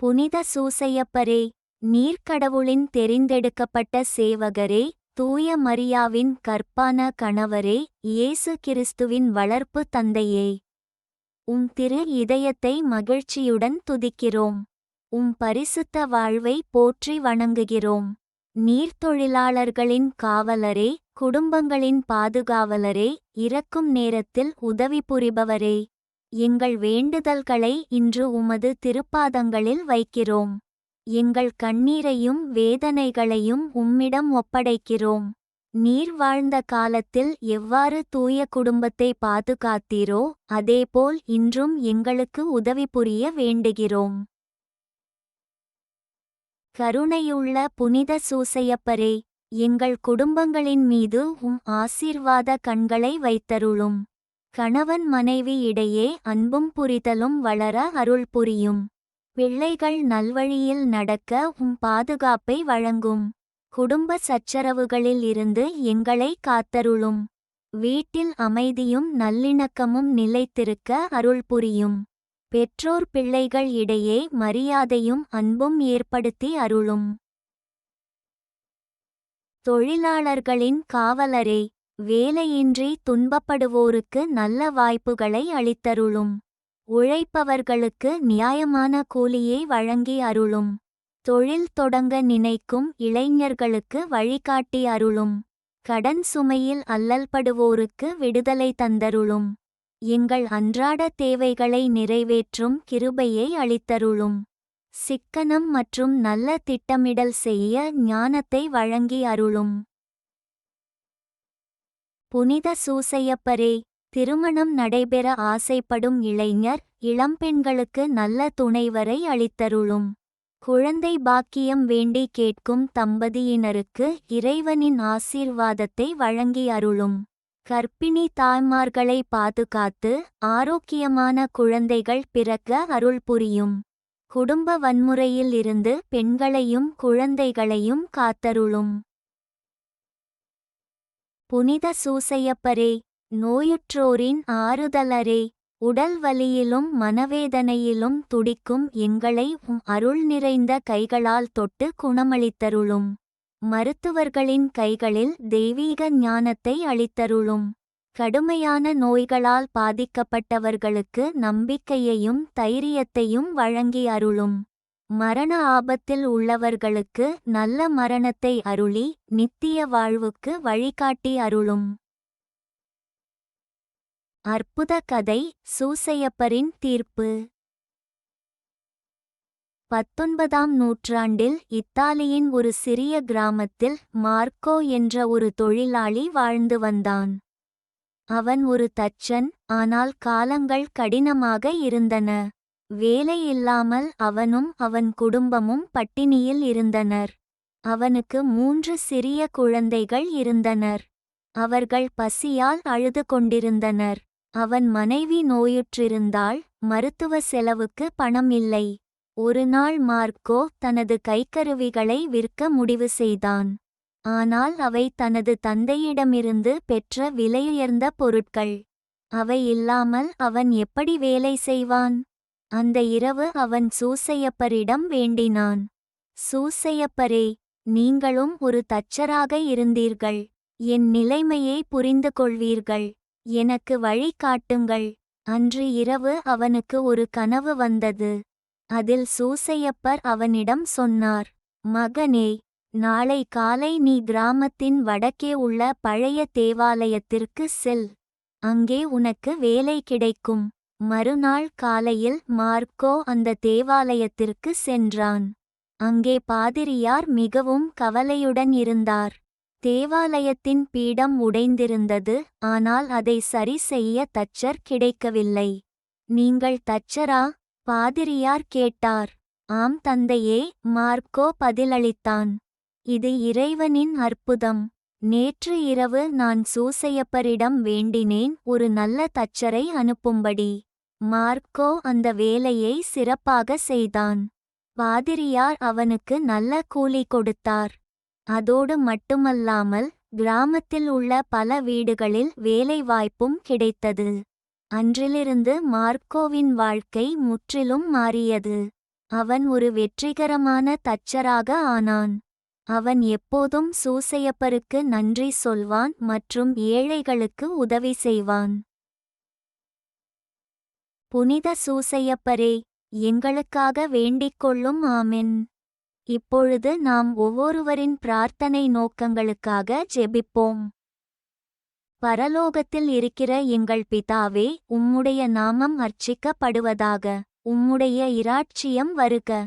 புனித சூசையப்பரே நீர்க்கடவுளின் தெரிந்தெடுக்கப்பட்ட சேவகரே தூய மரியாவின் கற்பான கணவரே இயேசு கிறிஸ்துவின் வளர்ப்பு தந்தையே. உம் திரு இதயத்தை மகிழ்ச்சியுடன் துதிக்கிறோம். உம் பரிசுத்த வாழ்வை போற்றி வணங்குகிறோம். நீர்த்தொழிலாளர்களின் காவலரே குடும்பங்களின் பாதுகாவலரே இறக்கும் நேரத்தில் உதவி புரிபவரே. எங்கள் வேண்டுதல்களை இன்று உமது திருப்பாதங்களில் வைக்கிறோம். எங்கள் கண்ணீரையும் வேதனைகளையும் உம்மிடம் ஒப்படைக்கிறோம். நீர் வாழ்ந்த காலத்தில் எவ்வாறு தூய குடும்பத்தை பாதுகாத்தீரோ அதேபோல் இன்றும் எங்களுக்கு உதவி புரிய வேண்டுகிறோம். கருணையுள்ள புனித சூசையப்பரே எங்கள் குடும்பங்களின் மீது உம் ஆசீர்வாத கண்களை வைத்தருளும். கணவன் மனைவி இடையே அன்பும் புரிதலும் வளர அருள் புரியும். பிள்ளைகள் நல்வழியில் நடக்க உம் பாதுகாப்பை வழங்கும். குடும்ப சச்சரவுகளில் இருந்து எங்களை காத்தருளும். வீட்டில் அமைதியும் நல்லிணக்கமும் நிலைத்திருக்க அருள் புரியும். பெற்றோர் பிள்ளைகள் இடையே மரியாதையும் அன்பும் ஏற்படுத்தி அருளும். தொழிலாளர்களின் காவலரே வேலையின்றி துன்பப்படுவோருக்கு நல்ல வாய்ப்புகளை அளித்தருளும். உழைப்பவர்களுக்கு நியாயமான கூலியை வழங்கி அருளும். தொழில் தொடங்க நினைக்கும் இளைஞர்களுக்கு வழிகாட்டி அருளும். கடன் சுமையில் அல்லல்படுவோருக்கு விடுதலை தந்தருளும். எங்கள் அன்றாட தேவைகளை நிறைவேற்றும் கிருபையை அளித்தருளும். சிக்கனம் மற்றும் நல்ல திட்டமிடல் செய்ய ஞானத்தை வழங்கி அருளும். புனித சூசையப்பரே திருமணம் நடைபெற ஆசைப்படும் இளைஞர் இளம்பெண்களுக்கு நல்ல துணைவரை அளித்தருளும். குழந்தை பாக்கியம் வேண்டி கேட்கும் தம்பதியினருக்கு இறைவனின் ஆசீர்வாதத்தை வழங்கி அருளும் கர்ப்பிணி தாய்மார்களை பாதுகாத்து ஆரோக்கியமான குழந்தைகள் பிறக்க அருள் புரியும். குடும்ப வன்முறையில் இருந்து பெண்களையும் குழந்தைகளையும் காத்தருளும். புனித சூசையப்பரே நோயுற்றோரின் ஆறுதலரே உடல் வலியிலும் மனவேதனையிலும் துடிக்கும் எங்களை உம் அருள் நிறைந்த கைகளால் தொட்டு குணமளித்தருளும். மருத்துவர்களின் கைகளில் தெய்வீக ஞானத்தை அளித்தருளும். கடுமையான நோய்களால் பாதிக்கப்பட்டவர்களுக்கு நம்பிக்கையையும் தைரியத்தையும் வழங்கி அருளும் மரண ஆபத்தில் உள்ளவர்களுக்கு நல்ல மரணத்தை அருளி நித்திய வாழ்வுக்கு வழிகாட்டி அருளும். அற்புத கதை சூசையப்பரின் தீர்ப்பு. பத்தொன்பதாம் நூற்றாண்டில் இத்தாலியின் ஒரு சிறிய கிராமத்தில் மார்க்கோ என்ற ஒரு தொழிலாளி வாழ்ந்து வந்தான். அவன் ஒரு தச்சன் ஆனால் காலங்கள் கடினமாக இருந்தன. வேலையில்லாமல் அவனும் அவன் குடும்பமும் பட்டினியில் இருந்தனர். அவனுக்கு மூன்று சிறிய குழந்தைகள் இருந்தனர். அவர்கள் பசியால் அழுது கொண்டிருந்தனர். அவன் மனைவி நோயுற்றிருந்தால் மருத்துவ செலவுக்கு பணம் இல்லை. ஒருநாள் மார்க்கோ தனது கைக்கருவிகளை விற்க முடிவு செய்தான். ஆனால் அவை தனது தந்தையிடமிருந்து பெற்ற விலையுயர்ந்த பொருட்கள். அவை இல்லாமல் அவன் எப்படி வேலை செய்வான்? அந்த இரவு அவன் சூசையப்பரிடம் வேண்டினான். சூசையப்பரே நீங்களும் ஒரு தச்சராக இருந்தீர்கள். என் நிலைமையை புரிந்து கொள்வீர்கள் எனக்கு வழி காட்டுங்கள். அன்று இரவு அவனுக்கு ஒரு கனவு வந்தது. அதில் சூசையப்பர் அவனிடம் சொன்னார் மகனே நாளை காலை நீ கிராமத்தின் வடக்கே உள்ள பழைய தேவாலயத்திற்கு செல். அங்கே உனக்கு வேலை கிடைக்கும். மறுநாள் காலையில் மார்க்கோ அந்த தேவாலயத்திற்கு சென்றான். அங்கே பாதிரியார் மிகவும் கவலையுடன் இருந்தார். தேவாலயத்தின் பீடம் உடைந்திருந்தது ஆனால் அதை சரி செய்ய தச்சர் கிடைக்கவில்லை. நீங்கள் தச்சரா? பாதிரியார் கேட்டார். ஆம் தந்தையே மார்க்கோ பதிலளித்தான். இது இறைவனின் அற்புதம். நேற்று இரவு நான் சூசையப்பரிடம் வேண்டினேன் ஒரு நல்ல தச்சரை அனுப்பும்படி. மார்க்கோ அந்த வேலையை சிறப்பாக செய்தான். பாதிரியார் அவனுக்கு நல்ல கூலி கொடுத்தார். அதோடு மட்டுமல்லாமல் கிராமத்தில் உள்ள பல வீடுகளில் வேலைவாய்ப்பும் கிடைத்தது. அன்றிலிருந்து மார்க்கோவின் வாழ்க்கை முற்றிலும் மாறியது. அவன் ஒரு வெற்றிகரமான தச்சராக ஆனான். அவன் எப்போதும் சூசையப்பருக்கு நன்றி சொல்வான் மற்றும் ஏழைகளுக்கு உதவி செய்வான். புனித சூசையப்பரே எங்களுக்காக வேண்டிக்கொள்ளும் ஆமென். இப்பொழுது நாம் ஒவ்வொருவரின் பிரார்த்தனை நோக்கங்களுக்காக ஜெபிப்போம். பரலோகத்தில் இருக்கிற எங்கள் பிதாவே உம்முடைய நாமம் அர்ச்சிக்கப்படுவதாக உம்முடைய இராட்சியம் வருக.